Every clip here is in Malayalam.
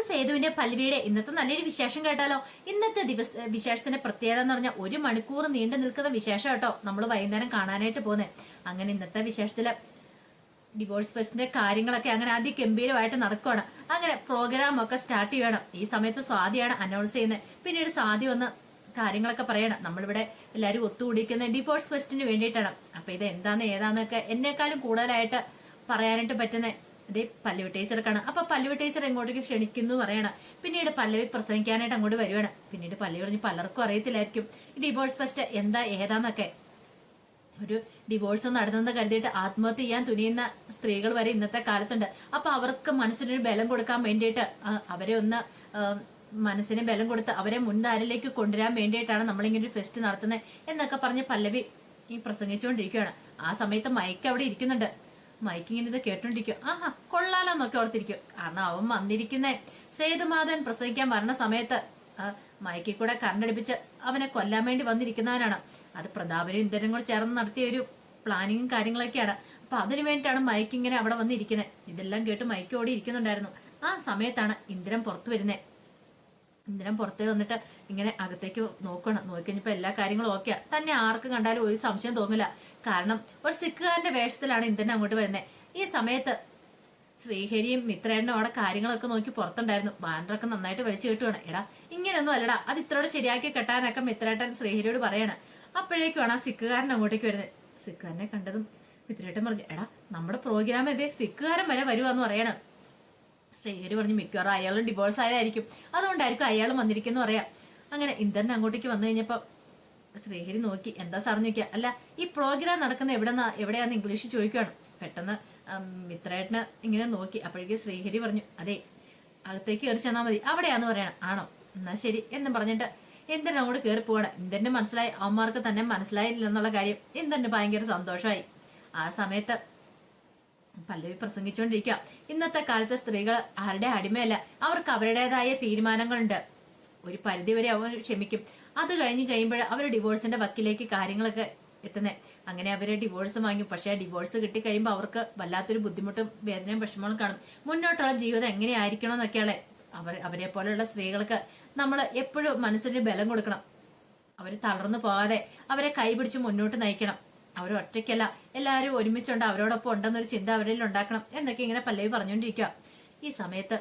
നമുക്ക് സേതുവിന്റെ പല്ലവിയുടെ ഇന്നത്തെ നല്ലൊരു വിശേഷം കേട്ടാലോ? ഇന്നത്തെ ദിവസ വിശേഷത്തിന്റെ പ്രത്യേകത എന്ന് പറഞ്ഞാൽ ഒരു മണിക്കൂർ നീണ്ടു നിൽക്കുന്ന വിശേഷം കേട്ടോ നമ്മൾ വൈകുന്നേരം കാണാനായിട്ട് പോകുന്നത് അങ്ങനെ ഇന്നത്തെ വിശേഷത്തിൽ ഡിവോഴ്സ് ഫെസ്റ്റിന്റെ കാര്യങ്ങളൊക്കെ അങ്ങനെ അതിഗംഭീരമായിട്ട് നടക്കുകയാണ് അങ്ങനെ പ്രോഗ്രാം ഒക്കെ സ്റ്റാർട്ട് ചെയ്യണം. ഈ സമയത്ത് സ്വാതിയാണ് അനൗൺസ് ചെയ്യുന്നത് പിന്നീട് സ്വാതി വന്ന് കാര്യങ്ങളൊക്കെ പറയണം. നമ്മളിവിടെ എല്ലാവരും ഒത്തുകൂടിക്കുന്ന ഡിവോഴ്സ് ഫെസ്റ്റിന് വേണ്ടിയിട്ടാണ്. അപ്പൊ ഇത് എന്താന്ന് ഏതാന്നൊക്കെ എന്നെക്കാളും കൂടുതലായിട്ട് പറയാനായിട്ട് പറ്റുന്ന. ഇതേ പല്ലവി ടീച്ചർക്കാണ് അപ്പൊ പല്ലവി ടീച്ചർ എങ്ങോട്ടേക്ക് ക്ഷണിക്കുന്നു പറയണം. പിന്നീട് പല്ലവി പ്രസംഗിക്കാനായിട്ട് അങ്ങോട്ട് വരുവാണ്. പിന്നീട് പല്ലവി പറഞ്ഞ് പലർക്കും അറിയത്തില്ലായിരിക്കും. ഡിവോഴ്സ് ഫസ്റ്റ് എന്താ ഏതാന്നൊക്കെ. ഒരു ഡിവോഴ്സ് നടന്നെന്ന് കരുതിയിട്ട് ആത്മഹത്യ ചെയ്യാൻ തുനിയുന്ന സ്ത്രീകൾ വരെ ഇന്നത്തെ കാലത്തുണ്ട്. അപ്പൊ അവർക്ക് മനസ്സിനൊരു ബലം കൊടുക്കാൻ വേണ്ടിയിട്ട് അവരെ ഒന്ന് മനസ്സിനെ ബലം കൊടുത്ത് അവരെ മുൻധാരയിലേക്ക് കൊണ്ടുവരാൻ വേണ്ടിയിട്ടാണ് നമ്മളിങ്ങനെ ഒരു ഫെസ്റ്റ് നടത്തുന്നത് എന്നൊക്കെ പറഞ്ഞ് പല്ലവി ഈ പ്രസംഗിച്ചുകൊണ്ടിരിക്കുകയാണ്. ആ സമയത്ത് മൈക്ക് അവിടെ ഇരിക്കുന്നുണ്ട്. മൈക്ക് ഇങ്ങനെ ഇത് കേട്ടോണ്ടിരിക്കും. ആഹാ കൊള്ളാലോന്നൊക്കെ ഓർത്തിരിക്കും. കാരണം അവൻ വന്നിരിക്കുന്നേ. സേതുമാധവൻ പ്രസംഗിക്കാൻ വരണ സമയത്ത് മൈക്കി കൂടെ കറണ്ടടിപ്പിച്ച് അവനെ കൊല്ലാൻ വേണ്ടി വന്നിരിക്കുന്നവനാണ്. അത് പ്രതാപനും ഇന്ദ്രനും കൂടെ ചേർന്ന് നടത്തിയ ഒരു പ്ലാനിങ്ങും കാര്യങ്ങളൊക്കെയാണ്. അപ്പൊ അതിനു വേണ്ടിയിട്ടാണ് മയക്കിങ്ങനെ അവിടെ വന്നിരിക്കുന്നത് ഇതെല്ലാം കേട്ട് മയക്കോടി ഇരിക്കുന്നുണ്ടായിരുന്നു. ആ സമയത്താണ് ഇന്ദ്രൻ പുറത്തു വരുന്നത് ഇന്ദ്രൻ പുറത്തേ വന്നിട്ട് ഇങ്ങനെ അകത്തേക്ക് നോക്കണം? നോക്കിക്കഴിഞ്ഞപ്പോൾ എല്ലാ കാര്യങ്ങളും ഓക്കെയാ തന്നെ ആർക്ക് കണ്ടാലും ഒരു സംശയം തോന്നില്ല. കാരണം ഒരു സിഖുകാരന്റെ വേഷത്തിലാണ് ഇന്ദ്രൻ അങ്ങോട്ട് വരുന്നത് ഈ സമയത്ത് ശ്രീഹരിയും മിത്രേണ്ണും അവിടെ കാര്യങ്ങളൊക്കെ നോക്കി പുറത്തുണ്ടായിരുന്നു. ബാനറൊക്കെ നന്നായിട്ട് വലിച്ചു കെട്ടുവാണ്. എടാ ഇങ്ങനെയൊന്നും അല്ലടാ. അത് ഇത്രയോട് ശരിയാക്കി കെട്ടാനൊക്കെ മിത്രേട്ടൻ ശ്രീഹരിയോട് പറയാണ്. അപ്പോഴേക്കുമാണ് ആ സിഖുകാരൻ അങ്ങോട്ടേക്ക് വരുന്നത്. സിഖുകാരനെ കണ്ടതും മിത്രേട്ടൻ പറഞ്ഞു എടാ നമ്മുടെ പ്രോഗ്രാം ഇതേ. സിഖുകാരൻ വരെ വരുവാന്ന് പറയണം. ശ്രീഹരി പറഞ്ഞു മിക്കവാറും അയാളും ഡിവോഴ്സ് ആയതായിരിക്കും. അതുകൊണ്ടായിരിക്കും അയാൾ വന്നിരിക്കുന്നു പറയാം. അങ്ങനെ ഇന്ദ്രൻ അങ്ങോട്ടേക്ക് വന്നു കഴിഞ്ഞപ്പോ ശ്രീഹരി നോക്കി എന്താ സാറിന് ചോദിക്കുക അല്ല ഈ പ്രോഗ്രാം നടക്കുന്ന എവിടെന്നാ എവിടെയാന്ന് ഇംഗ്ലീഷിൽ ചോദിക്കുകയാണ് പെട്ടെന്ന് മിത്രേട്ടന് ഇങ്ങനെ നോക്കി. അപ്പോഴേക്കും ശ്രീഹരി പറഞ്ഞു അതെ അകത്തേക്ക് കയറി ചെന്നാൽ മതി. അവിടെയാന്ന് പറയണം. ആണോ? എന്നാ ശരി എന്ന് പറഞ്ഞിട്ട് ഇന്ദ്രൻ അങ്ങോട്ട് കയറി പോവാണ്. ഇന്ദ്രന് മനസ്സിലായി അവന്മാർക്ക് തന്നെ മനസ്സിലായില്ലെന്നുള്ള കാര്യം ഇന്ദ്രന് ഭയങ്കര സന്തോഷമായി. ആ സമയത്ത് പല്ലവി പ്രസംഗിച്ചുകൊണ്ടിരിക്കുക. ഇന്നത്തെ കാലത്തെ സ്ത്രീകൾ ആരുടെ അടിമയല്ല. അവർക്ക് അവരുടേതായ തീരുമാനങ്ങളുണ്ട്. ഒരു പരിധിവരെ അവർ ക്ഷമിക്കും. അത് കഴിഞ്ഞ് കഴിയുമ്പോൾ അവർ ഡിവോഴ്സിന്റെ വക്കിലേക്ക് കാര്യങ്ങളൊക്കെ എത്തുന്നത് അങ്ങനെ അവരെ ഡിവോഴ്സ് വാങ്ങി. പക്ഷേ ഡിവോഴ്സ് കിട്ടിക്കഴിയുമ്പോൾ അവർക്ക് വല്ലാത്തൊരു ബുദ്ധിമുട്ടും വേദനയും വിഷമങ്ങളും കാണും. മുന്നോട്ടുള്ള ജീവിതം എങ്ങനെയായിരിക്കണം എന്നൊക്കെയാണ് അവർ അവരെ പോലെയുള്ള സ്ത്രീകൾക്ക് നമ്മൾ എപ്പോഴും മനസ്സിന് ബലം കൊടുക്കണം. അവർ തളർന്നു പോകാതെ അവരെ കൈപിടിച്ച് മുന്നോട്ട് നയിക്കണം. അവർ ഒറ്റയ്ക്കല്ല. എല്ലാവരും ഒരുമിച്ചുണ്ട്. അവരോടൊപ്പം ഉണ്ടെന്നൊരു ചിന്ത അവരിൽ ഉണ്ടാക്കണം. എന്നൊക്കെ ഇങ്ങനെ പല്ലവി പറഞ്ഞുകൊണ്ടിരിക്കുക ഈ സമയത്ത്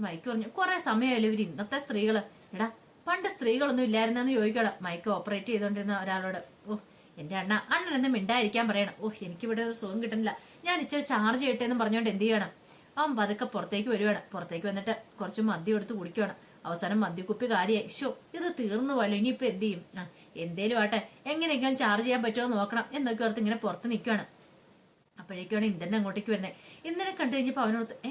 മൈക്ക് പറഞ്ഞു കുറെ സമയമല്ലോ ഇവർ ഇന്നത്തെ സ്ത്രീകൾ എടാ പണ്ട് സ്ത്രീകളൊന്നും ഇല്ലായിരുന്നെന്ന് ചോദിക്കണം മൈക്ക് ഓപ്പറേറ്റ് ചെയ്തുകൊണ്ടിരുന്ന ഒരാളോട് ഓ എന്റെ അണ്ണ അണ്ണനെന്ന് മിണ്ടായിരിക്കാൻ പറയണം. ഓ എനിക്കിവിടെ സുഖം കിട്ടുന്നില്ല. ഞാൻ ഇച്ചിരി ചാർജ് ചെയ്യട്ടെ എന്ന് പറഞ്ഞുകൊണ്ട് എന്ത് ചെയ്യണം? അവൻ പതുക്കെ പുറത്തേക്ക് വരുവാണ്. പുറത്തേക്ക് വന്നിട്ട് കുറച്ച് മദ്യം എടുത്ത് കുടിക്കുവാണ്. അവസാനം മദ്യക്കുപ്പി കാര്യമായി ഷോ ഇത് തീർന്നു പോയല്ലോ. ഇനിയിപ്പോ എന്ത് ചെയ്യും? എന്തേലും ആട്ടെ എങ്ങനെയൊക്കെ ചാർജ് ചെയ്യാൻ പറ്റുമോ നോക്കണം എന്നൊക്കെ ഓർത്ത് ഇങ്ങനെ പുറത്ത് നിൽക്കുകയാണ് അപ്പോഴേക്കാണ് ഇന്ദൻ അങ്ങോട്ടേക്ക് വരുന്നത് ഇന്ദ്രനെ കണ്ടു കഴിഞ്ഞപ്പോൾ അവനോട് ഏ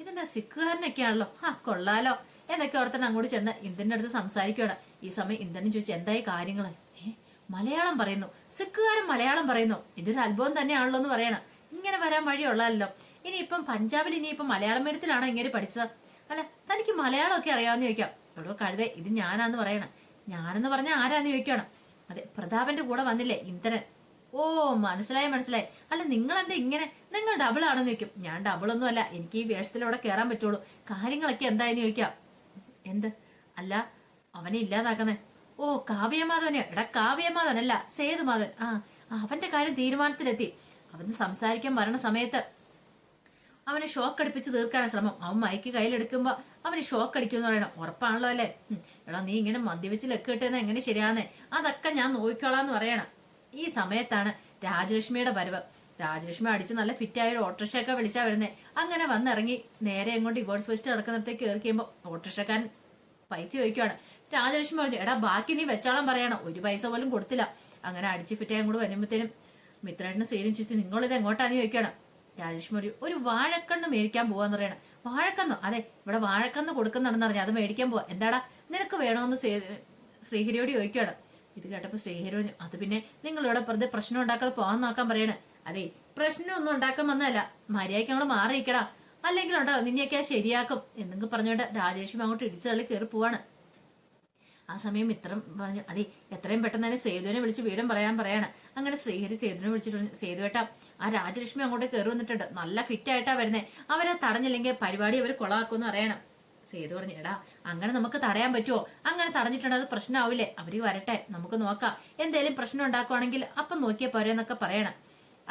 ഇതെന്നാ സിക്കുകാരനൊക്കെയാണല്ലോ? ആ കൊള്ളാലോ. എന്നൊക്കെ ഓർത്തന്നെ അങ്ങോട്ട് ചെന്ന് ഇന്ദന്റെ അടുത്ത് സംസാരിക്കുകയാണ് ഈ സമയം ഇന്ദ്രൻ ചോദിച്ചു എന്തായി കാര്യങ്ങൾ ഏ മലയാളം പറയുന്നു. സിക്കുകാരൻ മലയാളം പറയുന്നു. ഇതൊരു അത്ഭുതം തന്നെയാണല്ലോ എന്ന് പറയണം. ഇങ്ങനെ വരാൻ വഴിയുള്ളതല്ലോ. ഇനിയിപ്പം പഞ്ചാബിൽ ഇനിയിപ്പം മലയാളം മീഡിയത്തിലാണോ ഇങ്ങനെ പഠിച്ചത്? അല്ല തനിക്ക് മലയാളമൊക്കെ അറിയാമെന്ന് ചോദിക്കാം. എവിടെ കഴുതേ ഇത് ഞാനാന്ന് പറയണം. ഞാനെന്ന് പറഞ്ഞാൽ ആരാന്ന് ചോദിക്കണം. അതെ പ്രതാപന്റെ കൂടെ വന്നില്ലേ ഇന്ദ്രൻ. ഓ മനസ്സിലായി മനസ്സിലായി. അല്ല നിങ്ങൾ എന്താ ഇങ്ങനെ? നിങ്ങൾ ഡബിൾ ആണെന്ന് ചോദിക്കും. ഞാൻ ഡബിൾ ഒന്നും അല്ല. എനിക്ക് ഈ വേഷത്തിലൂടെ കയറാൻ പറ്റുള്ളൂ. കാര്യങ്ങളൊക്കെ എന്തായെന്ന് ചോദിക്കാം. എന്ത്? അല്ല അവനെ ഇല്ലാതാക്കുന്നേ. ഓ കാവ്യമാധവനെ എടാ കാവ്യമാധവനല്ല സേതുമാധവൻ. ആ അവന്റെ കാര്യം തീരുമാനത്തിലെത്തി. അവന് സംസാരിക്കാൻ വരണ സമയത്ത് അവനെ ഷോക്ക് അടിപ്പിച്ച് തീർക്കാനാണ് ശ്രമം. അവൻ മയക്ക് കയ്യിലെടുക്കുമ്പോ അവന് ഷോക്ക് അടിക്കുമെന്ന് പറയണം. ഉറപ്പാണല്ലോ അല്ലേ? എടാ നീ ഇങ്ങനെ മദ്യവെച്ച് ലക്കിട്ടെന്ന് എങ്ങനെ ശരിയാന്നേ? അതൊക്കെ ഞാൻ നോക്കിക്കോളാന്ന് പറയണം. ഈ സമയത്താണ് രാജലക്ഷ്മിയുടെ വരവ്. രാജലക്ഷ്മി അടിച്ച് നല്ല ഫിറ്റായ ഒരു ഓട്ടോറിക്ഷയൊക്കെ വിളിച്ചാ വരുന്നേ. അങ്ങനെ വന്നിറങ്ങി നേരെ എങ്ങോട്ട് ഡിവോഴ്സ് ഫസ്റ്റ് നടക്കുന്നിടത്തേക്ക് കയറി കഴിയുമ്പോൾ ഓട്ടോറിക്ഷക്കാരൻ പൈസ ചോദിക്കുവാണ്. രാജലക്ഷ്മി പറഞ്ഞു എടാ ബാക്കി നീ വെച്ചോളം പറയണം. ഒരു പൈസ പോലും കൊടുത്തില്ല. അങ്ങനെ അടിച്ച് ഫിറ്റായും കൂടെ വരുമ്പോഴത്തേനും മിത്രേട്ടന് സീനും ചുറ്റി നിങ്ങളിത് എങ്ങോട്ടാന്ന് ചോദിക്കണം? രാജലക്ഷ്മി ഒരു വാഴക്കണ്ണ് മേടിക്കാൻ പോവാന്ന് പറയണം. വാഴക്കന്ന് അതെ ഇവിടെ വാഴക്കന്ന് കൊടുക്കുന്നുണ്ടെന്ന് പറഞ്ഞു അത് മേടിക്കാൻ പോവാ. എന്താടാ നിനക്ക് വേണമെന്ന് സേ- ശ്രീഹരിയോട് ചോദിക്കുകയാണ് ഇത് കേട്ടപ്പോ ശ്രീഹരി അത് പിന്നെ നിങ്ങളിവിടെ വെറുതെ പ്രശ്നം ഉണ്ടാക്കാതെ പോകാൻ നോക്കാൻ പറയണേ. അതെ പ്രശ്നം ഒന്നും ഉണ്ടാക്കാൻ വന്നതല്ല. മര്യാദയ്ക്ക് അങ്ങോട്ട് മാറിയിക്കടാ അല്ലെങ്കിൽ നിന്നെയൊക്കെ ശരിയാക്കും. എന്നെങ്കിൽ പറഞ്ഞുകൊണ്ട് രാജേഷ്മി അങ്ങോട്ട് ഇടിച്ചു തള്ളി കയറി പോവാണ്. ആ സമയം മിത്രം പറഞ്ഞു അതെ എത്രയും പെട്ടെന്ന് തന്നെ സേതുവിനെ വിളിച്ച് വിവരം പറയാൻ പറയാണ്. അങ്ങനെ ശ്രീഹരി സേതുവിനെ വിളിച്ചിട്ട് സേതുവേട്ട ആ രാജലക്ഷ്മി അങ്ങോട്ട് കയറി വന്നിട്ടുണ്ട്. നല്ല ഫിറ്റ് ആയിട്ടാ വരുന്നേ. അവരെ തടഞ്ഞില്ലെങ്കിൽ പരിപാടി അവർ കൊളാക്കുമെന്ന് പറയണം. സേതു പറഞ്ഞു എടാ അങ്ങനെ നമുക്ക് തടയാൻ പറ്റുമോ അങ്ങനെ തടഞ്ഞിട്ടുണ്ട് അത് പ്രശ്നമാവില്ലേ അവർ വരട്ടെ നമുക്ക് നോക്കാം. എന്തേലും പ്രശ്നം ഉണ്ടാക്കുവാണെങ്കിൽ അപ്പം നോക്കിയാൽ പോരെന്നൊക്കെ പറയണം.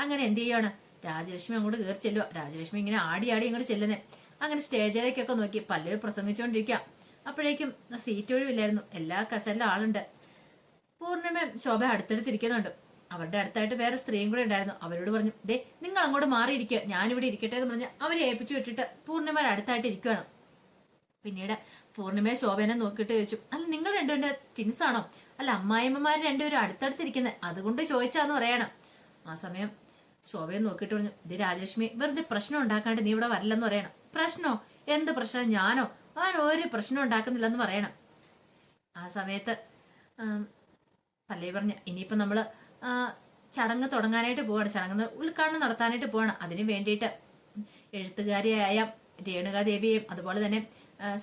അങ്ങനെ എന്ത് ചെയ്യാണ് രാജലക്ഷ്മി അങ്ങോട്ട് കയറി ചെല്ലുക രാജലക്ഷ്മി ഇങ്ങനെ ആടി ആടി ഇങ്ങോട്ട് ചെല്ലുന്നേ. അങ്ങനെ സ്റ്റേജിലേക്കൊക്കെ നോക്കി. പല്ലവി പ്രസംഗിച്ചുകൊണ്ടിരിക്കുക അപ്പോഴേക്കും സീറ്റ് ഒഴിവില്ലായിരുന്നു. എല്ലാ കസലിലും ആളുണ്ട്. പൂർണിമ ശോഭ അടുത്തടുത്തിരിക്കുന്നുണ്ട്. അവരുടെ അടുത്തായിട്ട് വേറെ സ്ത്രീയും കൂടെ ഉണ്ടായിരുന്നു. അവരോട് പറഞ്ഞു ദേ നിങ്ങൾ അങ്ങോട്ട് മാറിയിരിക്കുക ഞാനിവിടെ ഇരിക്കട്ടെ എന്ന് പറഞ്ഞ് അവരെ ഏൽപ്പിച്ചു വിട്ടിട്ട് പൂർണിമയുടെ അടുത്തായിട്ട് ഇരിക്കുകയാണ് പിന്നീട് പൂർണിമയെ ശോഭനെ നോക്കിയിട്ട് ചോദിച്ചു അല്ല നിങ്ങൾ രണ്ടുപേരുടെ ടിൻസ് ആണോ? അല്ല അമ്മായിമ്മമാർ രണ്ടുപേരും അടുത്തടുത്തിരിക്കുന്നത് അതുകൊണ്ട് ചോദിച്ചാന്ന് പറയണം. ആ സമയം ശോഭയെ നോക്കിയിട്ട് പറഞ്ഞു ഇത് രാജലക്ഷ്മി വെറുതെ പ്രശ്നം ഉണ്ടാക്കാണ്ട് നീ ഇവിടെ വരില്ലെന്ന് പറയണം. പ്രശ്നോ? എന്ത് പ്രശ്നം? ഞാനോ? ഞാൻ ഒരു പ്രശ്നം ഉണ്ടാക്കുന്നില്ലെന്ന് പറയണം. ആ സമയത്ത് പല്ലവി പറഞ്ഞ ഇനിയിപ്പോൾ നമ്മൾ ചടങ്ങ് തുടങ്ങാനായിട്ട് പോവാണ്. ചടങ്ങ് ഉദ്ഘാടനം നടത്താനായിട്ട് പോവാണ്. അതിന് വേണ്ടിയിട്ട് എഴുത്തുകാരിയായ രേണുകാദേവിയെയും അതുപോലെ തന്നെ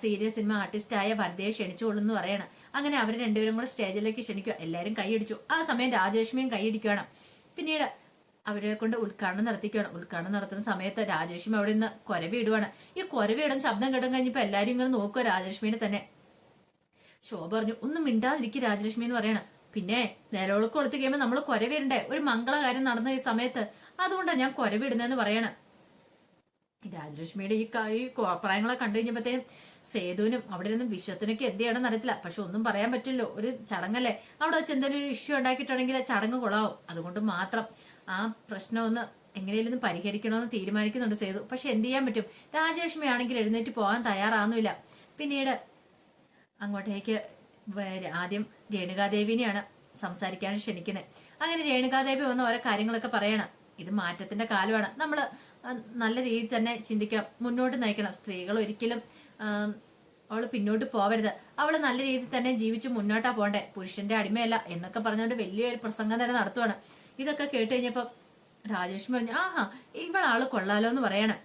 സീരിയസ് സിനിമ ആർട്ടിസ്റ്റായ ഭരതയെ ക്ഷണിച്ചുകൊള്ളു പറയണം. അങ്ങനെ അവർ രണ്ടുപേരും കൂടെ സ്റ്റേജിലേക്ക് ക്ഷണിക്കുക. എല്ലാവരും കൈയടിച്ചു. ആ സമയം രാജലക്ഷ്മിയും കൈയടിക്കുകയാണ് പിന്നീട് അവരെ കൊണ്ട് ഉദ്ഘാടനം നടത്തിക്കുകയാണ്. ഉദ്ഘാടനം നടത്തുന്ന സമയത്ത് രാജേഷ്മി അവിടെ നിന്ന് കൊരവി ഇടുവാണ് ഈ കൊരവി ശബ്ദം കേട്ടും കഴിഞ്ഞപ്പോൾ എല്ലാരും ഇങ്ങനെ നോക്കുക രാജലക്ഷ്മിനെ തന്നെ. ശോഭ പറഞ്ഞു ഒന്നും മിണ്ടാതിരിക്കും രാജലക്ഷ്മി എന്ന് പറയണം. പിന്നെ നിലവിളക്ക് കൊടുത്തു കഴിയുമ്പോൾ നമ്മൾ കുരവിടണ്ടേ ഒരു മംഗളകാര്യം നടന്ന ഈ സമയത്ത് അതുകൊണ്ടാണ് ഞാൻ കുരവിടുന്നതെന്ന് പറയണം. രാജലക്ഷ്മിയുടെ ഈ ഈ കോപ്രായങ്ങളെ കണ്ടു കഴിഞ്ഞപ്പോഴത്തേനും സേതുവിനും അവിടെ നിന്നും വിശ്വത്തിനൊക്കെ എന്ത് അറിയത്തില്ല. പക്ഷെ ഒന്നും പറയാൻ പറ്റില്ലോ ഒരു ചടങ്ങല്ലേ? അവിടെ വെച്ച് എന്തെങ്കിലും ഒരു ഇഷ്യൂ ഉണ്ടാക്കിയിട്ടുണ്ടെങ്കിൽ ചടങ്ങ് കൊളാവും അതുകൊണ്ട് മാത്രം ആ പ്രശ്നം എങ്ങനെയെങ്കിലും പരിഹരിക്കണമെന്ന് തീരുമാനിക്കുന്നുണ്ട് സേതു. പക്ഷെ എന്ത് ചെയ്യാൻ പറ്റും? രാജലക്ഷ്മി ആണെങ്കിൽ എഴുന്നേറ്റ് പോകാൻ തയ്യാറാകുന്നില്ല പിന്നീട് അങ്ങോട്ടേക്ക് ആദ്യം രേണുകാദേവിനെയാണ് സംസാരിക്കാൻ ക്ഷണിക്കുന്നത് അങ്ങനെ രേണുകാദേവി വന്ന ഓരോ കാര്യങ്ങളൊക്കെ പറയണം. ഇത് മാറ്റത്തിന്റെ കാലമാണ്. നമ്മൾ നല്ല രീതിയിൽ തന്നെ ചിന്തിക്കണം. മുന്നോട്ട് നയിക്കണം. സ്ത്രീകൾ ഒരിക്കലും അവൾ പിന്നോട്ട് പോവരുത്. അവൾ നല്ല രീതിയിൽ തന്നെ ജീവിച്ച് മുന്നോട്ടാ പോണ്ടേ പുരുഷന്റെ അടിമയല്ല എന്നൊക്കെ പറഞ്ഞുകൊണ്ട് വലിയൊരു പ്രസംഗം തന്നെ നടത്തുവാണ്. ഇതൊക്കെ കേട്ട് കഴിഞ്ഞപ്പോ രാജേഷ് പറഞ്ഞു ആഹാ ഇവളാൾ കൊള്ളാലോ എന്ന് പറയണം.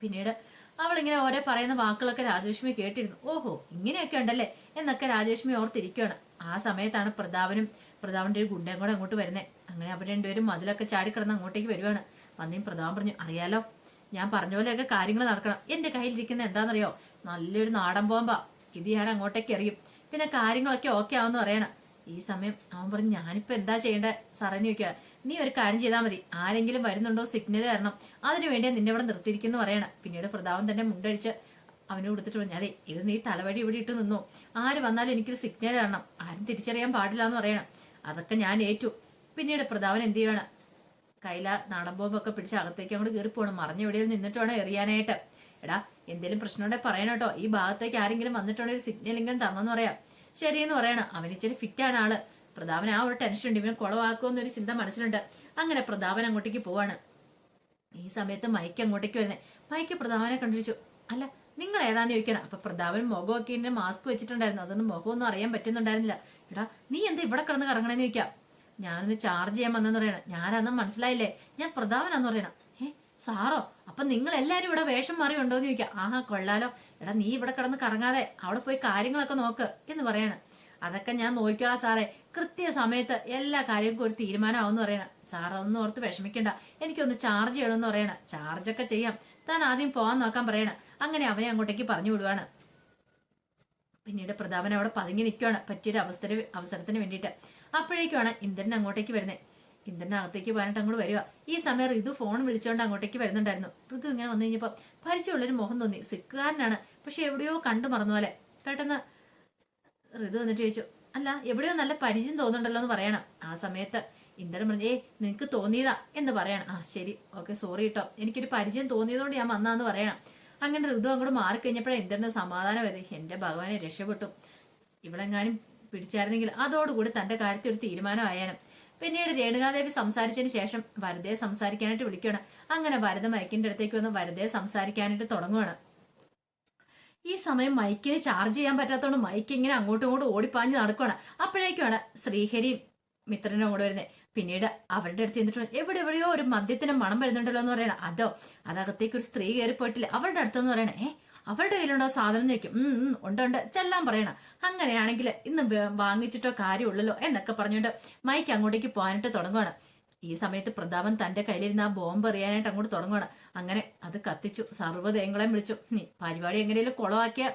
പിന്നീട് അവളിങ്ങനെ ഓരോ പറയുന്ന വാക്കുകളൊക്കെ രാജലക്ഷ്മി കേട്ടിരുന്നു. ഓഹോ ഇങ്ങനെയൊക്കെ ഉണ്ടല്ലേ? എന്നൊക്കെ രാജലക്ഷ്മി ഓർത്തിരിക്കുകയാണ് ആ സമയത്താണ് പ്രതാപനും പ്രതാപന്റെ ഒരു ഗുണ്ടയും കൂടെ അങ്ങോട്ട് വരുന്നത് അങ്ങനെ അവർ രണ്ടുപേരും മതിലൊക്കെ ചാടിക്കിടന്ന് അങ്ങോട്ടേക്ക് വരുവാണ്. വന്നേം പ്രതാപൻ പറഞ്ഞു അറിയാലോ ഞാൻ പറഞ്ഞ പോലെയൊക്കെ കാര്യങ്ങൾ നടക്കണം. എന്റെ കയ്യിലിരിക്കുന്ന എന്താണെന്നറിയോ? നല്ലൊരു നാടൻ ബോംബാ. ഇത് ഞാൻ അങ്ങോട്ടേക്ക് എറിയും. പിന്നെ കാര്യങ്ങളൊക്കെ ഓക്കെ ആവുമെന്ന് പറയണം. ഈ സമയം അവൻ പറഞ്ഞു ഞാനിപ്പോ എന്താ ചെയ്യേണ്ടത് സാറേന്ന് ചോദിക്കുക നീ ഒരു കാര്യം ചെയ്താൽ മതി. ആരെങ്കിലും വരുന്നുണ്ടോ സിഗ്നൽ തരണം. അതിനു വേണ്ടി നിന്നെ ഇവിടെ നിർത്തിയിരിക്കുന്നു പറയണം. പിന്നീട് പ്രതാപൻ തന്നെ മുണ്ടടിച്ച് അവന് കൊടുത്തിട്ട് പറഞ്ഞു അതെ ഇത് നീ തലവടി ഇവിടെ ഇട്ട് നിന്നു. ആര് വന്നാലും എനിക്കൊരു സിഗ്നൽ തരണം. ആരും തിരിച്ചറിയാൻ പാടില്ല എന്ന് പറയണം. അതൊക്കെ ഞാൻ ഏറ്റു. പിന്നീട് പ്രതാപൻ എന്ത് ചെയ്യണം കയ്യില നാടമ്പോമ്പൊക്കെ പിടിച്ച് അകത്തേക്ക് അങ്ങോട്ട് കയറി പോകണം മറിഞ്ഞ എവിടെയും നിന്നിട്ട് വേണം എറിയാനായിട്ട്. എടാ എന്തെങ്കിലും പ്രശ്നമുണ്ടെങ്കിൽ പറയണം ഈ ഭാഗത്തേക്ക് ആരെങ്കിലും വന്നിട്ടുണ്ടെങ്കിൽ സിഗ്നൽ എങ്കിലും തന്നെന്ന് പറയാം. ശരിയെന്ന് പറയണം. അവൻ ഇച്ചിരി ഫിറ്റാണ് ആൾ. പ്രതാപൻ ആ ഒരു ടെൻഷൻ ഉണ്ട് ഇവനെ കുളവാക്കുമെന്നൊരു ചിന്ത മനസ്സിലുണ്ട്. അങ്ങനെ പ്രതാപൻ അങ്ങോട്ടേക്ക് പോവാണ്. ഈ സമയത്ത് മൈക്ക് അങ്ങോട്ടേക്ക് വരുന്നത് മൈക്ക് പ്രതാപനെ കണ്ടിരിച്ചു അല്ല നിങ്ങൾ ഏതാന്ന് ചോദിക്കണം? അപ്പൊ പ്രതാപൻ മുഖമൊക്കെ ഇങ്ങനെ മാസ്ക് വെച്ചിട്ടുണ്ടായിരുന്നു. അതൊന്നും മുഖമൊന്നും അറിയാൻ പറ്റുന്നുണ്ടായിരുന്നില്ല. എടാ നീ എന്താ ഇവിടെ കിടന്ന് കറങ്ങണേന്ന് ചോദിക്കാം? ഞാനൊന്ന് ചാർജ് ചെയ്യാൻ വന്നെന്ന് പറയണം. ഞാനന്ന് മനസ്സിലായില്ലേ? ഞാൻ പ്രതാപനാന്ന് പറയണം. സാറോ അപ്പൊ നിങ്ങൾ എല്ലാരും ഇവിടെ വേഷം മാറി ഉണ്ടോ എന്ന് ചോദിക്കാം. ആഹാ കൊള്ളാലോ. എടാ നീ ഇവിടെ കിടന്ന് കറങ്ങാതെ അവിടെ പോയി കാര്യങ്ങളൊക്കെ നോക്ക് എന്ന് പറയണം. അതൊക്കെ ഞാൻ നോക്കിക്കോളാം സാറേ. കൃത്യ സമയത്ത് എല്ലാ കാര്യങ്ങൾക്കും ഒരു തീരുമാനമാവെന്ന് പറയണം. സാർ അതൊന്നും ഓർത്ത് വിഷമിക്കണ്ട. എനിക്കൊന്ന് ചാർജ് ചെയ്യണമെന്ന് പറയണം. ചാർജൊക്കെ ചെയ്യാം. താൻ ആദ്യം പോകാൻ നോക്കാൻ പറയണം. അങ്ങനെ അവനെ അങ്ങോട്ടേക്ക് പറഞ്ഞു വിടുവാണ്. പിന്നീട് പ്രതാപൻ അവിടെ പതുങ്ങി നിൽക്കുകയാണ് പറ്റിയൊരു അവസര അവസരത്തിന് വേണ്ടിയിട്ട്. അപ്പോഴേക്കുമാണ് ഇന്ദ്രൻ അങ്ങോട്ടേക്ക് വരുന്നത് ഇന്ദ്രൻ അകത്തേക്ക് പോകാനായിട്ട് അങ്ങോട്ട് വരിക. ഈ സമയം ഋതു ഫോൺ വിളിച്ചുകൊണ്ട് അങ്ങോട്ടേക്ക് വരുന്നുണ്ടായിരുന്നു. ഋതു ഇങ്ങനെ വന്നു കഴിഞ്ഞപ്പോൾ പരിചയമുള്ളൊരു മുഖം തോന്നി. സിക്കുകാരനാണ്. പക്ഷെ എവിടെയോ കണ്ടു മറന്ന പോലെ. പെട്ടെന്ന് ഋതു വന്നിട്ട് ചോദിച്ചു അല്ല എവിടെയോ നല്ല പരിചയം തോന്നുന്നുണ്ടല്ലോ എന്ന് പറയണം. ആ സമയത്ത് ഇന്ദ്രൻ പറഞ്ഞു ഏ നിനക്ക് തോന്നിയതാ എന്ന് പറയണം. ആ ശരി. ഓക്കെ സോറി കേട്ടോ എനിക്കൊരു പരിചയം തോന്നിയതുകൊണ്ട് ഞാൻ വന്നാന്ന് പറയണം. അങ്ങനെ ഋതു അങ്ങോട്ട് മാറി മാറിക്കഴിഞ്ഞപ്പോഴേ ഇന്ദ്രന് സമാധാനം വരെ എന്റെ ഭഗവാനെ രക്ഷപ്പെട്ടു. ഇവളെങ്ങാനും പിടിച്ചായിരുന്നെങ്കിൽ അതോടുകൂടി തന്റെ കാര്യത്തിൽ ഒരു തീരുമാനമായാണ് പിന്നീട് രേണുകാദേവി സംസാരിച്ചതിന് ശേഷം വരദയെ സംസാരിക്കാനായിട്ട് വിളിക്കുകയാണ്. അങ്ങനെ വരദ മൈക്കിന്റെ അടുത്തേക്ക് വന്ന് വരദയെ സംസാരിക്കാനായിട്ട് തുടങ്ങുകയാണ് ഈ സമയം മൈക്കിന് ചാർജ് ചെയ്യാൻ പറ്റാത്തതുകൊണ്ട് മൈക്ക് ഇങ്ങനെ അങ്ങോട്ടും ഇങ്ങോട്ടും ഓടിപ്പാഞ്ഞ് നടക്കുകയാണ് അപ്പോഴേക്കുമാണ് ശ്രീഹരിയും മിത്രനും അങ്ങോട്ട് വരുന്നത് പിന്നീട് അവരുടെ അടുത്ത് ചെന്നിട്ടുണ്ട് എവിടെ എവിടെയോ ഒരു മദ്യത്തിന് മണം വരുന്നുണ്ടല്ലോ എന്ന് പറയണം. അതോ അതകത്തേക്ക് ഒരു സ്ത്രീ കയറി പോയിട്ടില്ല അവരുടെ അടുത്തെന്ന് പറയണേ ഏ അവരുടെ കയ്യിലുണ്ടോ സാധനം ചോദിക്കും. ഉണ്ട് ഉണ്ട്. ചെല്ലാൻ പറയണം. അങ്ങനെയാണെങ്കിൽ ഇന്ന് വാങ്ങിച്ചിട്ടോ കാര്യമുള്ളല്ലോ എന്നൊക്കെ പറഞ്ഞുകൊണ്ട് മൈക്ക് അങ്ങോട്ടേക്ക് പോകാനായിട്ട് തുടങ്ങുകയാണ് ഈ സമയത്ത് പ്രതാപൻ തന്റെ കയ്യിലിരുന്ന് ആ ബോംബ് എറിയാനായിട്ട് അങ്ങോട്ട് തുടങ്ങുകയാണ് അങ്ങനെ അത് കത്തിച്ചു. സർവദേങ്ങളെ വിളിച്ചു. നീ പരിപാടി എങ്ങനെയും കുളമാക്കിയ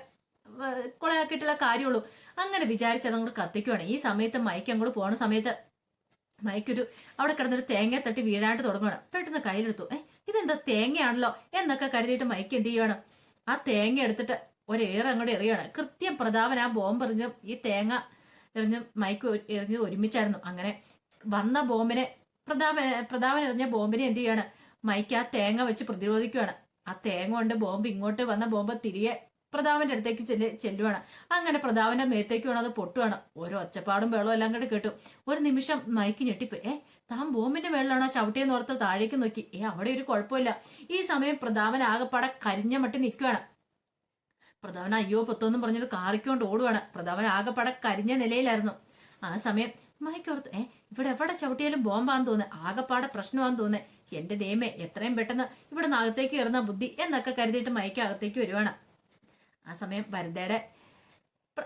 കുളമാക്കിയിട്ടുള്ള കാര്യമുള്ളൂ. അങ്ങനെ വിചാരിച്ചത് അങ്ങോട്ട് കത്തിക്കുവാണ്. ഈ സമയത്ത് മൈക്ക് അങ്ങോട്ട് പോണ സമയത്ത് മൈക്കൊരു അവിടെ കിടന്നൊരു തേങ്ങ തട്ടി വീഴാണ്ട് തുടങ്ങുകയാണ് പെട്ടെന്ന് കയ്യിലെടുത്തു. ഏഹ് ഇതെന്താ തേങ്ങയാണല്ലോ? എന്നൊക്കെ കരുതിയിട്ട് മൈക്ക് എന്ത് ചെയ്യണം ആ തേങ്ങ എടുത്തിട്ട് ഒരേറെ അങ്ങോട്ട് എറിയാണ്. കൃത്യം പ്രതാപൻ ആ ബോംബ് എറിഞ്ഞ് ഈ തേങ്ങ എറിഞ്ഞ് മൈക്ക് എറിഞ്ഞ് ഒരുമിച്ചായിരുന്നു. അങ്ങനെ വന്ന ബോംബിനെ പ്രതാപൻ പ്രതാപൻ എറിഞ്ഞ ബോംബിനെ എന്ത് ചെയ്യാണ്? മൈക്ക് ആ തേങ്ങ വെച്ച് പ്രതിരോധിക്കുകയാണ് ആ തേങ്ങ കൊണ്ട് ബോംബ് ഇങ്ങോട്ട് വന്ന ബോംബ് തിരികെ പ്രതാപന്റെ അടുത്തേക്ക് ചെല്ല് ചെല്ലുവാണ്. അങ്ങനെ പ്രതാപന്റെ മേത്തേക്ക് വേണം അത് പൊട്ടുവാണ്. ഓരോ ഒച്ചപ്പാടും വെള്ളവും എല്ലാം കൂടെ കേട്ടു. ഒരു നിമിഷം മയക്കി ഞെട്ടിപ്പോയി. ഏ താൻ ബോംബിന്റെ മേളിലാണോ ചവിട്ടിയെന്ന് ഓർത്ത് താഴേക്ക് നോക്കി. ഏ അവിടെ ഒരു കുഴപ്പമില്ല. ഈ സമയം പ്രതാപൻ ആകെപ്പാടെ കരിഞ്ഞ മട്ടി നിൽക്കുകയാണ് പ്രതാപൻ അയ്യോ പൊത്തോന്നും പറഞ്ഞൊരു കാറിക്കൊണ്ട് ഓടുവാണ്. പ്രതാപൻ ആകെപ്പാടെ കരിഞ്ഞ നിലയിലായിരുന്നു. ആ സമയം മയക്കോർത്ത് ഏ ഇവിടെ എവിടെ ചവിട്ടിയാലും ബോംബാന്ന് തോന്നുന്നത് ആകെപ്പാടെ പ്രശ്നമാന്ന് തോന്നുന്നത് എന്റെ ദൈവമേ എത്രയും പെട്ടെന്ന് ഇവിടെ നിന്ന് അകത്തേക്ക് കയറുന്ന ബുദ്ധി എന്നൊക്കെ കരുതിയിട്ട് മയക്കകത്തേക്ക് വരുവാണ്. ആ സമയം ഭരതയുടെ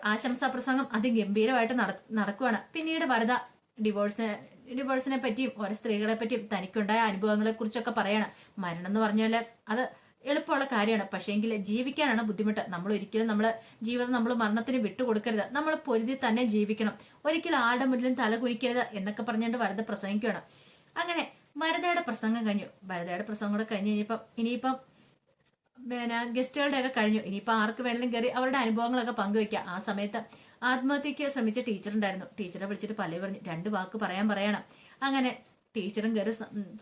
ആശംസാ പ്രസംഗം അതിഗംഭീരമായിട്ട് നട നടക്കുവാണ്. പിന്നീട് ഭരത ഡിവോഴ്സിനെ ഡിവോഴ്സിനെ പറ്റിയും ഓരോ സ്ത്രീകളെ പറ്റിയും തനിക്കുണ്ടായ അനുഭവങ്ങളെ കുറിച്ചൊക്കെ പറയാണ്. മരണം എന്ന് പറഞ്ഞാൽ അത് എളുപ്പമുള്ള കാര്യമാണ്. പക്ഷേങ്കിൽ ജീവിക്കാനാണ് ബുദ്ധിമുട്ട്. നമ്മൾ ഒരിക്കലും നമ്മൾ ജീവിതം നമ്മൾ മരണത്തിന് വിട്ടുകൊടുക്കരുത് നമ്മൾ പൊരുതി തന്നെ ജീവിക്കണം. ഒരിക്കലും ആരുടെ മുന്നിലും തല കുനിക്കരുത് എന്നൊക്കെ പറഞ്ഞുകൊണ്ട് വരദ പ്രസംഗിക്കുകയാണ് അങ്ങനെ വരദയുടെ പ്രസംഗം കഴിഞ്ഞു. വരദയുടെ പ്രസംഗം കൂടെ കഴിഞ്ഞ് കഴിഞ്ഞപ്പം ഇനിയിപ്പം പിന്നെ ഗസ്റ്റുകളുടെ ഒക്കെ കഴിഞ്ഞു. ഇനിയിപ്പോൾ ആർക്ക് വേണമെങ്കിലും കയറി അവരുടെ അനുഭവങ്ങളൊക്കെ പങ്കുവെക്കാം ആ സമയത്ത് ആത്മഹത്യയ്ക്ക് ശ്രമിച്ച ടീച്ചർ ഉണ്ടായിരുന്നു ടീച്ചറെ വിളിച്ചിട്ട് പള്ളി പറഞ്ഞു രണ്ട് വാക്ക് പറയാൻ പറയണം. അങ്ങനെ ടീച്ചറും കയറി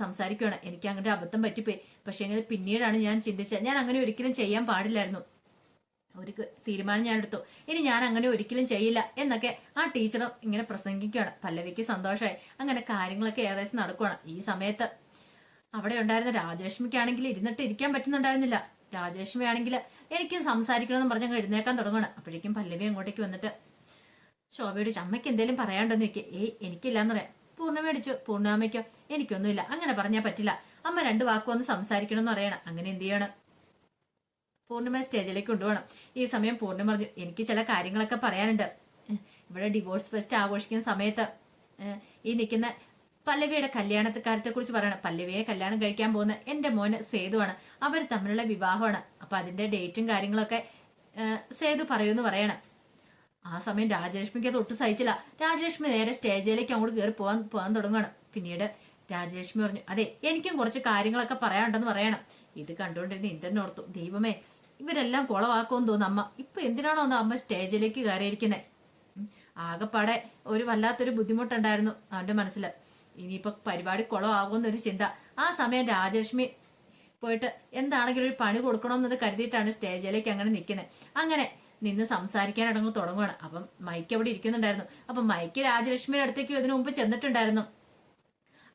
സംസാരിക്കുകയാണ് എനിക്ക് അങ്ങനെ അബദ്ധം പറ്റിപ്പോയി. പക്ഷേ എങ്കിൽ പിന്നീടാണ് ഞാൻ ചിന്തിച്ചത് ഞാൻ അങ്ങനെ ഒരിക്കലും ചെയ്യാൻ പാടില്ലായിരുന്നു. ഒരു തീരുമാനം ഞാൻ എടുത്തു. ഇനി ഞാൻ അങ്ങനെ ഒരിക്കലും ചെയ്യില്ല. എന്നൊക്കെ ആ ടീച്ചറും ഇങ്ങനെ പ്രസംഗിക്കുകയാണ് പല്ലവിക്ക് സന്തോഷമായി. അങ്ങനെ കാര്യങ്ങളൊക്കെ ഏകദേശം നടക്കുകയാണ് ഈ സമയത്ത് അവിടെ ഉണ്ടായിരുന്ന രാജലക്ഷ്മിക്കാണെങ്കിൽ ഇരുന്നിട്ട് ഇരിക്കാൻ പറ്റുന്നുണ്ടായിരുന്നില്ല. രാജലക്ഷ്മി ആണെങ്കിൽ എനിക്ക് സംസാരിക്കണമെന്ന് പറഞ്ഞ് എഴുന്നേക്കാൻ തുടങ്ങണം അപ്പോഴേക്കും പല്ലവി അങ്ങോട്ടേക്ക് വന്നിട്ട് ശോഭയോട് അമ്മയ്ക്ക് എന്തെങ്കിലും പറയാണ്ടെന്ന് വെക്കുക ഏയ് എനിക്കില്ലാന്ന് പറയാം. പൂർണമ അടിച്ചു. പൂർണാമയ്ക്കോ എനിക്കൊന്നുമില്ല. അങ്ങനെ പറഞ്ഞാൽ പറ്റില്ല. അമ്മ രണ്ട് വാക്ക് വന്ന് സംസാരിക്കണമെന്ന് പറയണം. അങ്ങനെ എന്ത് ചെയ്യണം? പൂർണിമ സ്റ്റേജിലേക്ക് കൊണ്ടുപോകണം. ഈ സമയം പൂർണിമ പറഞ്ഞു എനിക്ക് ചില കാര്യങ്ങളൊക്കെ പറയാനുണ്ട്. ഇവിടെ ഡിവോഴ്സ് ഫെസ്റ്റ് ആഘോഷിക്കുന്ന സമയത്ത് ഈ നിൽക്കുന്ന പല്ലവിയുടെ കല്യാണത്തെ കാര്യത്തെ കുറിച്ച് പറയണം. പല്ലവിയെ കല്യാണം കഴിക്കാൻ പോകുന്ന എന്റെ മോന് സേതുവാണ്. അവർ തമ്മിലുള്ള വിവാഹമാണ്. അപ്പൊ അതിന്റെ ഡേറ്റും കാര്യങ്ങളൊക്കെ സേതു പറയുമെന്ന് പറയണം. ആ സമയം രാജലക്ഷ്മിക്ക് അത് ഒട്ടും സഹിച്ചില്ല. രാജലക്ഷ്മി നേരെ സ്റ്റേജിലേക്ക് അങ്ങോട്ട് കയറി പോകാൻ പോകാൻ തുടങ്ങുകയാണ് പിന്നീട് രാജലക്ഷ്മി പറഞ്ഞു അതെ എനിക്കും കുറച്ച് കാര്യങ്ങളൊക്കെ പറയാനുണ്ടെന്ന് പറയണം. ഇത് കണ്ടുകൊണ്ടിരുന്ന ഇന്ദ്രൻ ഓർത്തു ദൈവമേ ഇവരെല്ലാം കുളവാക്കുമെന്ന് തോന്നുന്നു അമ്മ. ഇപ്പൊ എന്തിനാണോ അമ്മ സ്റ്റേജിലേക്ക് കയറിയിരിക്കുന്നത് ആകെപ്പാടെ ഒരു വല്ലാത്തൊരു ബുദ്ധിമുട്ടുണ്ടായിരുന്നു അവന്റെ മനസ്സിൽ ഇനിയിപ്പോ പരിപാടി കുളമാകുമെന്നൊരു ചിന്ത. ആ സമയം രാജലക്ഷ്മി പോയിട്ട് എന്താണെങ്കിലും ഒരു പണി കൊടുക്കണമെന്നത് കരുതിയിട്ടാണ് സ്റ്റേജിലേക്ക് അങ്ങനെ നിൽക്കുന്നത് അങ്ങനെ നിന്ന് സംസാരിക്കാൻ അടങ്ങ് തുടങ്ങുകയാണ് അപ്പം മൈക്ക് അവിടെ ഇരിക്കുന്നുണ്ടായിരുന്നു. അപ്പം മൈക്ക് രാജലക്ഷ്മിയുടെ അടുത്തേക്ക് ഇതിനു മുമ്പ് ചെന്നിട്ടുണ്ടായിരുന്നു.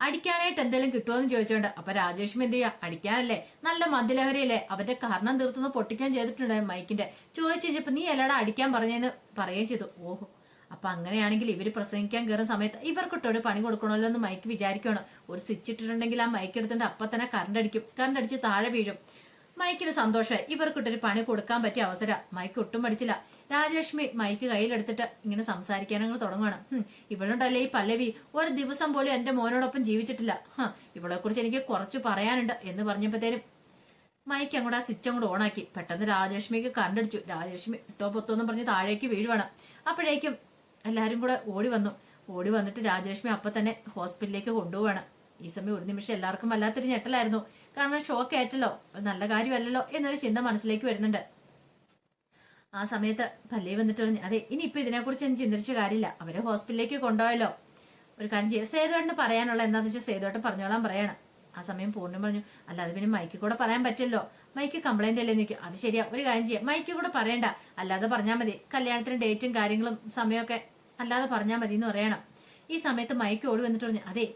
അടിക്കാനായിട്ട് എന്തെങ്കിലും കിട്ടുമോ എന്ന് ചോദിച്ചോണ്ട്. അപ്പൊ രാജലക്ഷ്മി എന്ത് ചെയ്യാ? അടിക്കാനല്ലേ? നല്ല മദ്യലഹരിയല്ലേ? അവന്റെ കർണം തീർത്തൊന്ന് പൊട്ടിക്കാൻ ചെയ്തിട്ടുണ്ടായി മൈക്കിന്റെ. ചോദിച്ചു കഴിഞ്ഞപ്പോ നീ എല്ലാടാ അടിക്കാൻ പറഞ്ഞെന്ന്? പറയുകയും ചെയ്തു. ഓഹോ. അപ്പൊ അങ്ങനെയാണെങ്കിൽ ഇവർ പ്രസംഗിക്കാൻ കയറുന്ന സമയത്ത് ഇവർക്കിട്ടൊരു പണി കൊടുക്കണമല്ലോ എന്ന് മൈക്ക് വിചാരിക്കണം ഒരു സ്വിച്ച് ഇട്ടിട്ടുണ്ടെങ്കിൽ ആ മൈക്ക് എടുത്തിട്ട് അപ്പൊ തന്നെ കറണ്ട് അടിക്കും. കറണ്ട് അടിച്ച് താഴെ വീഴും. മൈക്കിന് സന്തോഷമായി ഇവർക്കിട്ടൊരു പണി കൊടുക്കാൻ പറ്റിയ അവസരം. മൈക്ക് ഒട്ടും പഠിച്ചില്ല. രാജലക്ഷ്മി മൈക്ക് കയ്യിലെടുത്തിട്ട് ഇങ്ങനെ സംസാരിക്കാനങ്ങൾ തുടങ്ങുകയാണ് ഹും, ഇവളുണ്ടല്ലേ ഈ പല്ലവി? ഒരു ദിവസം പോലും എന്റെ മോനോടൊപ്പം ജീവിച്ചിട്ടില്ല. ഇവളെക്കുറിച്ച് ഇവളെ കുറിച്ച് എനിക്ക് കുറച്ച് പറയാനുണ്ട് എന്ന് പറഞ്ഞപ്പോഴത്തേനും മൈക്ക് അങ്ങോട്ട് ആ സ്വിച്ച് അങ്ങോട്ട് ഓണാക്കി. പെട്ടെന്ന് രാജലക്ഷ്മിക്ക് കണ്ടടിച്ചു രാജലക്ഷ്മി ഇട്ടോ പൊത്തോ എന്ന് പറഞ്ഞ് താഴേക്ക് വീഴുവാണ്. അപ്പോഴേക്കും എല്ലാവരും കൂടെ ഓടി വന്നു. ഓടി വന്നിട്ട് രാജലക്ഷ്മി അപ്പം തന്നെ ഹോസ്പിറ്റലിലേക്ക് കൊണ്ടുപോവാണ്. ഈ സമയം ഒരു നിമിഷം എല്ലാവർക്കും വല്ലാത്തൊരു ഞെട്ടലായിരുന്നു. കാരണം ഷോക്ക് ഏറ്റല്ലോ നല്ല കാര്യമല്ലല്ലോ എന്നൊരു ചിന്ത മനസ്സിലേക്ക് വരുന്നുണ്ട്. ആ സമയത്ത് പല്ലി വന്നിട്ട് പറഞ്ഞു അതെ ഇനി ഇപ്പൊ ഇതിനെക്കുറിച്ച് ഒന്നും ചിന്തിച്ച കാര്യമില്ല. അവരെ ഹോസ്പിറ്റലിലേക്ക് കൊണ്ടുപോയല്ലോ ഒരു കാര്യം ചെയ്യാം. സേതുവേട്ടന് പറയാനുള്ള എന്താണെന്ന് വെച്ചാൽ സേതുവേട്ടൻ പറഞ്ഞോളാൻ പറയാണ്. ആ സമയം പൂർണം പറഞ്ഞു അല്ല അത് പിന്നെ മൈക്ക് കൂടെ പറയാൻ പറ്റില്ലല്ലോ. മൈക്ക് കംപ്ലൈന്റ് അല്ലേ നിൽക്കും അത് ശരിയാ ഒരു കാര്യം ചെയ്യാം. മൈക്ക് കൂടെ പറയണ്ട. അല്ലാതെ പറഞ്ഞാൽ മതി. കല്യാണത്തിന് ഡേറ്റും കാര്യങ്ങളും സമയമൊക്കെ അല്ലാതെ പറഞ്ഞാൽ മതി എന്ന് പറയണം. ഈ സമയത്ത് മൈക്ക് ഓടി വന്നിട്ട് പറഞ്ഞു അതെ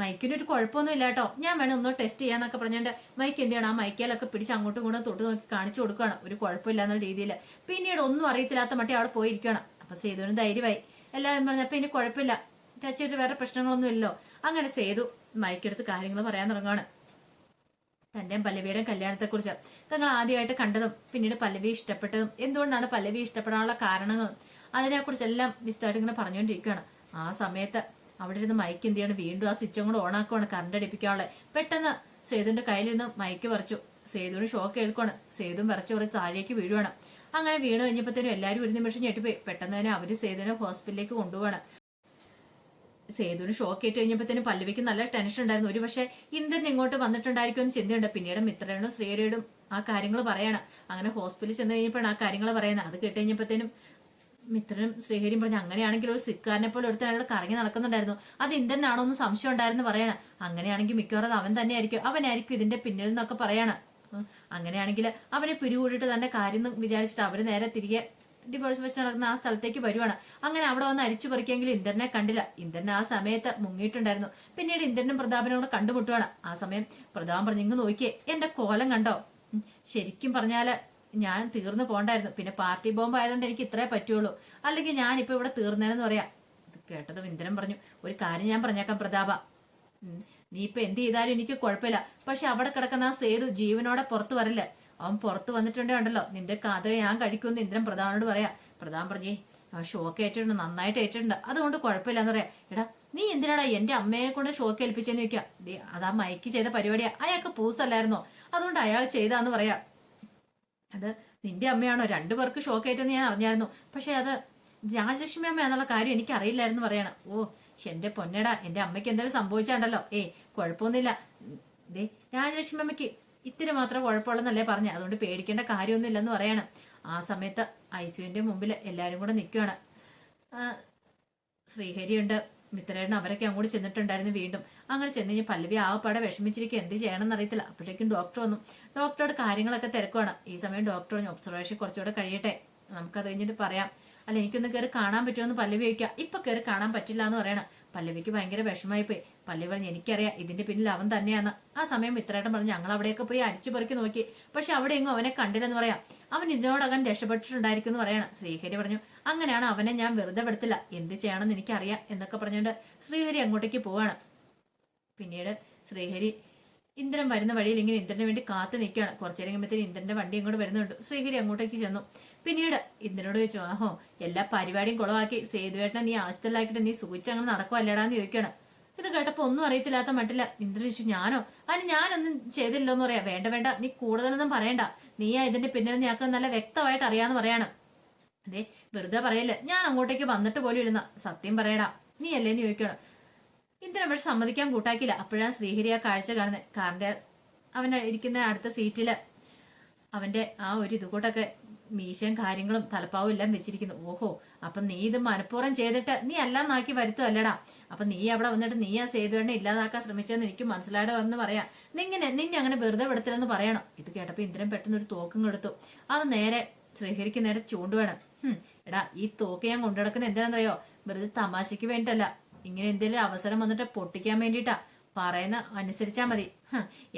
മൈക്കിന് ഒരു കുഴപ്പമൊന്നും ഇല്ല കേട്ടോ ഞാൻ വേണം ഒന്ന് ടെസ്റ്റ് ചെയ്യാന്നൊക്കെ പറഞ്ഞുകൊണ്ട് മൈക്ക് എന്ത് ചെയ്യണം? ആ മൈക്കേലൊക്കെ പിടിച്ച് അങ്ങോട്ടും ഇങ്ങോട്ടും തൊട്ട് നോക്കി കാണിച്ചു കൊടുക്കുകയാണ് ഒരു കുഴപ്പമില്ല എന്നുള്ള രീതിയിൽ പിന്നീട് ഒന്നും അറിയത്തില്ലാത്ത മട്ടി അവിടെ പോയിരിക്കണം അപ്പൊ സേതുവിന് ധൈര്യമായി. എല്ലാവരും പറഞ്ഞു അപ്പൊ ഇനി കുഴപ്പമില്ല. ടച്ച് വേറെ പ്രശ്നങ്ങളൊന്നും ഇല്ലല്ലോ. അങ്ങനെ സേതു മൈക്കെടുത്ത് കാര്യങ്ങൾ പറയാൻ തുടങ്ങുകയാണ് തന്റെയും പല്ലവിയുടെയും കല്യാണത്തെക്കുറിച്ച്. തങ്ങൾ ആദ്യമായിട്ട് കണ്ടതും പിന്നീട് പല്ലവി ഇഷ്ടപ്പെട്ടതും. എന്തുകൊണ്ടാണ് പല്ലവി ഇഷ്ടപ്പെടാനുള്ള കാരണങ്ങളും അതിനെക്കുറിച്ചെല്ലാം വിശദമായിട്ട് ഇങ്ങനെ പറഞ്ഞുകൊണ്ടിരിക്കുകയാണ്. ആ സമയത്ത് അവിടെ ഇരുന്ന് മൈക്ക് എന്ത് ചെയ്യണം? വീണ്ടും ആ സ്വിച്ചും കൂടെ ഓണാക്കുവാണ് കറണ്ട് അടിപ്പിക്കാനുള്ള. പെട്ടെന്ന് സേതുവിന്റെ നിന്ന് മൈക്ക് പറിച്ചു. സേതുവിന് ഷോക്ക് ഏൽക്കുവാണ്. സേതു പറിച്ചു കുറച്ച് താഴേക്ക് വീഴുവാണ്. അങ്ങനെ വീണ് കഴിഞ്ഞപ്പോഴത്തേനും എല്ലാവരും ഒരു നിമിഷം ഞെട്ടിപ്പോയി. പെട്ടെന്ന് തന്നെ അവർ സേതുവിനെ ഹോസ്പിറ്റലിലേക്ക് കൊണ്ടുപോവാണ്. സേതുവിന് ഷോക്ക് ഏറ്റ് കഴിഞ്ഞപ്പോഴത്തേനും പല്ലവിക്ക് നല്ല ടെൻഷൻ ഉണ്ടായിരുന്നു. ഒരു പക്ഷേ ഇന്ദ്രൻ ഇങ്ങോട്ട് വന്നിട്ടുണ്ടായിരിക്കും എന്ന് ചിന്തയുണ്ട്. പിന്നീട് മിത്രയോടും ശ്രീരയോടും ആ കാര്യങ്ങൾ പറയാണ്. അങ്ങനെ ഹോസ്പിറ്റലിൽ ചെന്ന് കഴിഞ്ഞപ്പോഴാണ് ആ കാര്യങ്ങൾ പറയുന്നത്. അത് കേട്ട് കഴിഞ്ഞപ്പോഴത്തേനും മിത്രനും ശ്രീഹരിയും പറഞ്ഞു അങ്ങനെയാണെങ്കിൽ ഒരു സിക്കാരനെ പോലെ ഒരുത്തൻ അയാൾ കറങ്ങി നടക്കുന്നുണ്ടായിരുന്നു. അത് ഇന്ത്യനാണോ എന്ന് സംശയം ഉണ്ടായിരുന്നു പറയണ. അങ്ങനെയാണെങ്കിൽ മിക്കവാറും അവൻ തന്നെയായിരിക്കും. അവനായിരിക്കും ഇതിന്റെ പിന്നിൽ നിന്നൊക്കെ പറയാണ്. അങ്ങനെയാണെങ്കിൽ അവനെ പിടികൂടിയിട്ട് തന്റെ കാര്യം വിചാരിച്ചിട്ട് അവർ നേരെ തിരികെ ഡിവോഴ്സ് വെച്ച് നടക്കുന്ന ആ സ്ഥലത്തേക്ക് വരുവാണ്. അങ്ങനെ അവിടെ വന്ന് അരിച്ചു പറിക്കെങ്കിലും ഇന്ദ്രനെ കണ്ടില്ല. ഇന്ദ്രൻ ആ സമയത്ത് മുങ്ങിയിട്ടുണ്ടായിരുന്നു. പിന്നീട് ഇന്ദ്രനും പ്രതാപനും കൂടെ കണ്ടുമുട്ടുവാണ്. ആ സമയം പ്രതാപൻ പറഞ്ഞു ഇങ്ങ് നോക്കിയേ എന്റെ കോലം കണ്ടോ? ശരിക്കും പറഞ്ഞാൽ ഞാൻ തീർന്നു പോണ്ടായിരുന്നു. പിന്നെ പാർട്ടി ബോംബ് ആയതുകൊണ്ട് എനിക്ക് ഇത്രേ പറ്റുള്ളൂ. അല്ലെങ്കിൽ ഞാനിപ്പോ ഇവിടെ തീർന്നേനെന്ന് പറയാ. ഇത് കേട്ടത് വിന്ദനം പറഞ്ഞു. ഒരു കാര്യം ഞാൻ പറഞ്ഞേക്കാം പ്രതാപ. നീ ഇപ്പൊ എന്ത് ചെയ്താലും എനിക്ക് കുഴപ്പമില്ല. പക്ഷെ അവിടെ കിടക്കുന്ന ആ സേതു ജീവനോടെ പുറത്തു വരില്ല. അവൻ പുറത്ത് വന്നിട്ടുണ്ടേ ഉണ്ടല്ലോ. നിന്റെ കഥ ഞാൻ കഴിക്കുമെന്ന് ഇന്ദ്രൻ പ്രധാനോട് പറയാ. പ്രധാൻ പറഞ്ഞേ ഷോക്ക് ഏറ്റിട്ടുണ്ട് നന്നായിട്ട് ഏറ്റിട്ടുണ്ട്. അതുകൊണ്ട് കുഴപ്പമില്ലെന്ന് പറയാ. എടാ നീ എന്തിനാടാ എന്റെ അമ്മയെ കൊണ്ട് ഷോക്ക് ഏൽപ്പിച്ചെന്ന് ചോദിക്കാം? അതാ മൈക്ക് ചെയ്ത പരിപാടിയാ. അയാൾക്ക് പൂസല്ലായിരുന്നോ? അതുകൊണ്ട് അയാൾ ചെയ്താന്ന് പറയാ. അത് നിന്റെ അമ്മയാണോ? രണ്ടു പേർക്ക് ഷോക്ക് ആയിട്ടെന്ന് ഞാൻ അറിഞ്ഞായിരുന്നു. പക്ഷെ അത് രാജലക്ഷ്മി അമ്മ എന്നുള്ള കാര്യം എനിക്ക് അറിയില്ലായിരുന്നു പറയണം. ഓ എന്റെ പൊന്നേടാ എന്റെ അമ്മയ്ക്ക് എന്തായാലും സംഭവിച്ചാണ്ടല്ലോ. ഏ കുഴപ്പമൊന്നുമില്ല. ദേ രാജലക്ഷ്മി അമ്മയ്ക്ക് ഇത്തിരി മാത്രം കുഴപ്പമുള്ളെന്നല്ലേ പറഞ്ഞേ. അതുകൊണ്ട് പേടിക്കേണ്ട കാര്യമൊന്നും ഇല്ലെന്ന് പറയണം. ആ സമയത്ത് ഐസുവിന്റെ മുമ്പിൽ എല്ലാരും കൂടെ നിൽക്കുകയാണ് ശ്രീഹരിയുണ്ട്. മിത്രേടൻ അവരൊക്കെ അങ്ങോട്ട് ചെന്നിട്ടുണ്ടായിരുന്നു വീണ്ടും. അങ്ങനെ ചെന്ന് കഴിഞ്ഞ് പല്ലവി ആകപ്പാടെ വിഷമിച്ചിരിക്കും എന്ത് ചെയ്യണമെന്ന് അറിയത്തില്ല. അപ്പോഴേക്കും ഡോക്ടർ വന്നു. ഡോക്ടറോട് കാര്യങ്ങളൊക്കെ തിരക്കുവാണ്. ഈ സമയം ഡോക്ടർ പറഞ്ഞു ഒബ്സർവേഷൻ കുറച്ചുകൂടെ കഴിയട്ടെ. നമുക്കത് കഴിഞ്ഞിട്ട് പറയാം. അല്ല എനിക്കൊന്ന് കയറി കാണാൻ പറ്റുമെന്ന് പല്ലവി ചോദിക്കുക ഇപ്പൊ കയറി കാണാൻ പറ്റില്ല എന്ന് പറയണം. പല്ലവിക്ക് ഭയങ്കര വിഷമായി പോയി. പല്ലവി പറഞ്ഞു എനിക്കറിയാം ഇതിന്റെ പിന്നിൽ അവൻ തന്നെയാണ് ആ സമയം മിത്രേട്ടൻ പറഞ്ഞു ഞങ്ങൾ അവിടെയൊക്കെ പോയി അരിച്ചു പെറുക്കി നോക്കി. പക്ഷെ അവിടെ എങ്ങും അവനെ കണ്ടില്ലെന്ന് പറയാം. അവൻ ഇതിനോടകം രക്ഷപ്പെട്ടിട്ടുണ്ടായിരിക്കും എന്ന് പറയണം. ശ്രീഹരി പറഞ്ഞു അങ്ങനെയാണ് അവനെ ഞാൻ വെറുതെ വിടത്തില്ല. എന്ത് ചെയ്യണമെന്ന് എനിക്കറിയാം എന്നൊക്കെ പറഞ്ഞുകൊണ്ട് ശ്രീഹരി അങ്ങോട്ടേക്ക് പോവാണ്. പിന്നീട് ശ്രീഹരി ഇന്ദ്രൻ വരുന്ന വഴിയിൽ ഇങ്ങനെ ഇന്ദ്രന് വേണ്ടി കാത്തു നിൽക്കുകയാണ്. കുറച്ചു നേരം കഴിയുമ്പോഴത്തേന് ഇന്ദ്രന്റെ വണ്ടി ഇങ്ങോട്ട് വരുന്നുണ്ട്. ശ്രീഹരി അങ്ങോട്ടേക്ക് ചെന്നു. പിന്നീട് ഇന്ദ്രനോട് ചോദിച്ചു ആഹോ എല്ലാ പരിപാടിയും കുളവാക്കി സേതുവേട്ടനെ നീ ആസ്തലാക്കിയിട്ട് നീ സൂചിച്ചങ്ങനെ നടക്കുവല്ലേടാന്ന് ചോദിക്കണം ഇത് കേട്ടപ്പോ ഒന്നും അറിയത്തില്ലാത്ത മട്ടില്ല ഇന്ദ്രൻ ചോദിച്ചു ഞാനോ? അതിന് ഞാനൊന്നും ചെയ്തില്ലോ എന്ന് പറയാം. വേണ്ട വേണ്ട നീ കൂടുതലൊന്നും പറയണ്ട. നീയാ ഇതിന്റെ പിന്നിൽ ഞാൻ നല്ല വ്യക്തമായിട്ട് അറിയാന്ന് പറയാണ്. അതെ വെറുതെ പറയല്ല. ഞാൻ അങ്ങോട്ടേക്ക് വന്നിട്ട് പോലും ഇരുന്ന. സത്യം പറയടാ. നീ അല്ലേന്ന് ചോദിക്കണം ഇന്ദ്രൻ പക്ഷെ സമ്മതിക്കാൻ കൂട്ടാക്കില്ല അപ്പോഴാണ് ശ്രീഹരി ആ കാഴ്ച കാണുന്നത്. കാറിന്റെ അവൻ ഇരിക്കുന്ന അടുത്ത സീറ്റിൽ അവന്റെ ആ ഒരു ഇതുകൂട്ടൊക്കെ മീശയും കാര്യങ്ങളും തലപ്പാവും എല്ലാം വെച്ചിരിക്കുന്നു. ഓഹോ അപ്പൊ നീ ഇത് മനഃപൂർവം ചെയ്തിട്ട് നീ എല്ലാം നാക്കി വരുത്തുമല്ലടാ അപ്പൊ നീ അവിടെ വന്നിട്ട് നീ ആ സേതുവിനെ ഇല്ലാതാക്കാൻ ശ്രമിച്ചതെന്ന് എനിക്ക് മനസ്സിലായിട്ട് വന്ന് പറയാം. നിങ്ങനെ നിന്നെ അങ്ങനെ വെറുതെ വിടത്തില്ലെന്ന് പറയണം. ഇത് കേട്ടപ്പോ ഇന്ദ്രൻ പെട്ടെന്ന് ഒരു തോക്കും കൊടുത്തു. അത് നേരെ ശ്രീഹരിക്ക് നേരെ ചൂണ്ടുവേണം. എടാ ഈ തോക്ക് ഞാൻ കൊണ്ടുനടക്കുന്ന എന്തിനാണെന്നറിയോ? വെറുതെ തമാശയ്ക്ക് വേണ്ടിട്ടല്ല ഇങ്ങനെ എന്തെങ്കിലും അവസരം വന്നിട്ട് പൊട്ടിക്കാൻ വേണ്ടിട്ടാ പറയുന്ന അനുസരിച്ചാ മതി.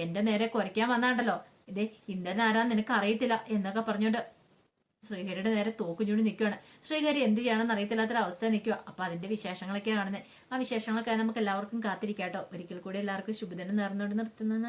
എന്റെ നേരെ കുറയ്ക്കാൻ വന്നാണ്ടല്ലോ. ഇതേ ഇന്ദ്രൻ ആരാ നിനക്ക് അറിയത്തില്ല എന്നൊക്കെ പറഞ്ഞോണ്ട് ശ്രീഹരിയുടെ നേരെ തോക്കും ചൂണ്ടി നിൽക്കുകയാണ്. ശ്രീഹരി എന്ത് ചെയ്യണമെന്ന് അറിയത്തില്ലാത്തൊരവസ്ഥ നിൽക്കുക. അപ്പൊ അതിന്റെ വിശേഷങ്ങളൊക്കെ കാണുന്നത് ആ വിശേഷങ്ങളൊക്കെ നമുക്ക് എല്ലാവർക്കും കാത്തിരിക്കാം കേട്ടോ. ഒരിക്കൽ കൂടി എല്ലാവർക്കും ശുഭദിനം നേർന്നുകൊണ്ട് നിർത്തുന്ന.